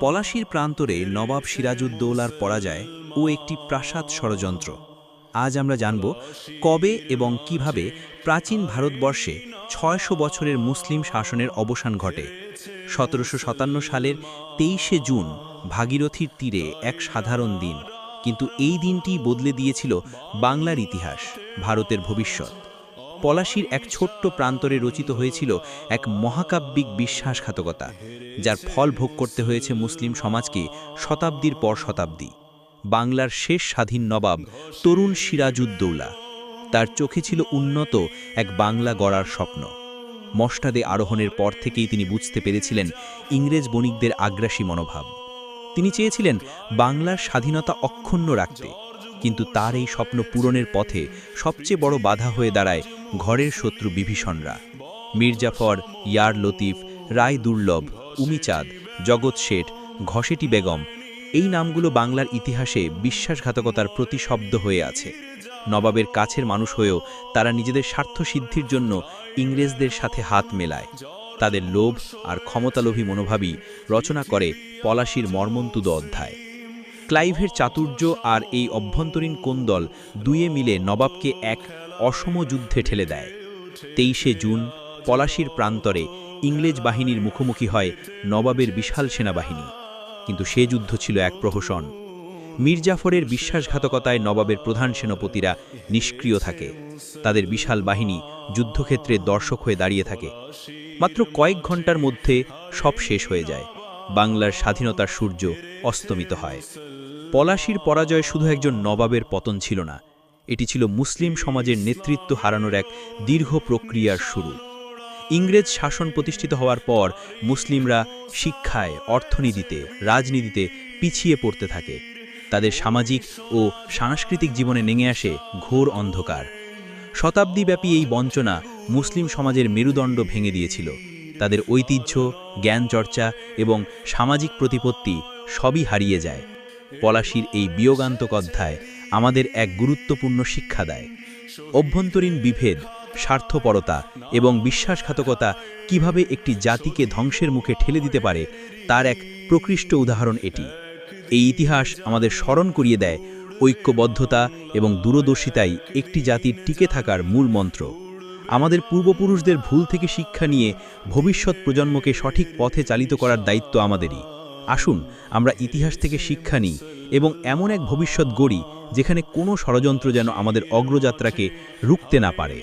পলাশির প্রান্তরে নবাব সিরাজউদ্দৌলার পরাজয় ও একটি প্রাসাদ ষড়যন্ত্র। আজ আমরা জানব কবে এবং কীভাবে প্রাচীন ভারতবর্ষে ছয়শো বছরের মুসলিম শাসনের অবসান ঘটে। সতেরোশো সাতান্ন সালের তেইশে জুন ভাগীরথীর তীরে এক সাধারণ দিন, কিন্তু এই দিনটি বদলে দিয়েছিল বাংলার ইতিহাস, ভারতের ভবিষ্যৎ। পলাশির এক ছোট্ট প্রান্তরে রচিত হয়েছিল এক মহাকাব্যিক বিশ্বাসঘাতকতা, যার ফল ভোগ করতে হয়েছে মুসলিম সমাজকে শতাব্দীর পর শতাব্দী। বাংলার শেষ স্বাধীন নবাব তরুণ সিরাজউদ্দৌলা। তার চোখে ছিল উন্নত এক বাংলা গড়ার স্বপ্ন। মস্টাদে আরোহণের পর থেকেই তিনি বুঝতে পেরেছিলেন ইংরেজ বণিকদের আগ্রাসী মনোভাব। তিনি চেয়েছিলেন বাংলার স্বাধীনতা অক্ষুণ্ণ রাখতে। কিন্তু তার এই স্বপ্ন পূরণের পথে সবচেয়ে বড় বাধা হয়ে দাঁড়ায় ঘরের শত্রু বিভীষণরা। মির্জাফর, ইয়ার লতিফ, রায় দুর্লভ, উমিচাঁদ, জগৎ শেঠ ঘসেটি বেগম, এই নামগুলো বাংলার ইতিহাসে বিশ্বাসঘাতকতার প্রতিশব্দ হয়ে আছে। নবাবের কাছের মানুষ হয়েও তারা নিজেদের স্বার্থ সিদ্ধির জন্য ইংরেজদের সাথে হাত মেলায়। তাদের লোভ আর ক্ষমতালোভী মনোভাবই রচনা করে পলাশির মর্মন্তুদ অধ্যায়। ক্লাইভের চাতুর্য আর এই অভ্যন্তরীণ কোন্দল দুয়ে মিলে নবাবকে এক অসম যুদ্ধে ঠেলে দেয়। তেইশে জুন, পলাশির প্রান্তরে ইংরেজ বাহিনীর মুখোমুখি হয় নবাবের বিশাল সেনাবাহিনী। কিন্তু সে যুদ্ধ ছিল এক প্রহসন। মির্জাফরের বিশ্বাসঘাতকতায় নবাবের প্রধান সেনাপতিরা নিষ্ক্রিয় থাকে। তাদের বিশাল বাহিনী যুদ্ধক্ষেত্রে দর্শক হয়ে দাঁড়িয়ে থাকে। মাত্র কয়েক ঘণ্টার মধ্যে সব শেষ হয়ে যায়। বাংলার স্বাধীনতার সূর্য অস্তমিত হয়। পলাশির পরাজয় শুধু একজন নবাবের পতন ছিল না, এটি ছিল মুসলিম সমাজের নেতৃত্ব হারানোর এক দীর্ঘ প্রক্রিয়ার শুরু। ইংরেজ শাসন প্রতিষ্ঠিত হওয়ার পর মুসলিমরা শিক্ষায়, অর্থনীতিতে, রাজনীতিতে পিছিয়ে পড়তে থাকে। তাদের সামাজিক ও সাংস্কৃতিক জীবনে নেমে আসে ঘোর অন্ধকার। শতাব্দীব্যাপী এই বঞ্চনা মুসলিম সমাজের মেরুদণ্ড ভেঙে দিয়েছিল। তাদের ঐতিহ্য জ্ঞান চর্চা এবং সামাজিক প্রতিপত্তি সবই হারিয়ে যায়। পলাশির এই বিয়োগান্তক অধ্যায় আমাদের এক গুরুত্বপূর্ণ শিক্ষা দেয়। অভ্যন্তরীণ বিভেদ, স্বার্থপরতা এবং বিশ্বাসঘাতকতা কীভাবে একটি জাতিকে ধ্বংসের মুখে ঠেলে দিতে পারে, তার এক প্রকৃষ্ট উদাহরণ এটি। এই ইতিহাস আমাদের স্মরণ করিয়ে দেয় ঐক্যবদ্ধতা এবং দূরদর্শিতাই একটি জাতির টিকে থাকার মূল মন্ত্র। আমাদের পূর্বপুরুষদের ভুল থেকে শিক্ষা নিয়ে ভবিষ্যৎ প্রজন্মকে সঠিক পথে চালিত করার দায়িত্ব আমাদেরই। আসুন, আমরা ইতিহাস থেকে শিক্ষা নিই এবং এমন এক ভবিষ্যৎ গড়ি যেখানে কোনো ষড়যন্ত্র যেন আমাদের অগ্রযাত্রাকে রুখতে না পারে।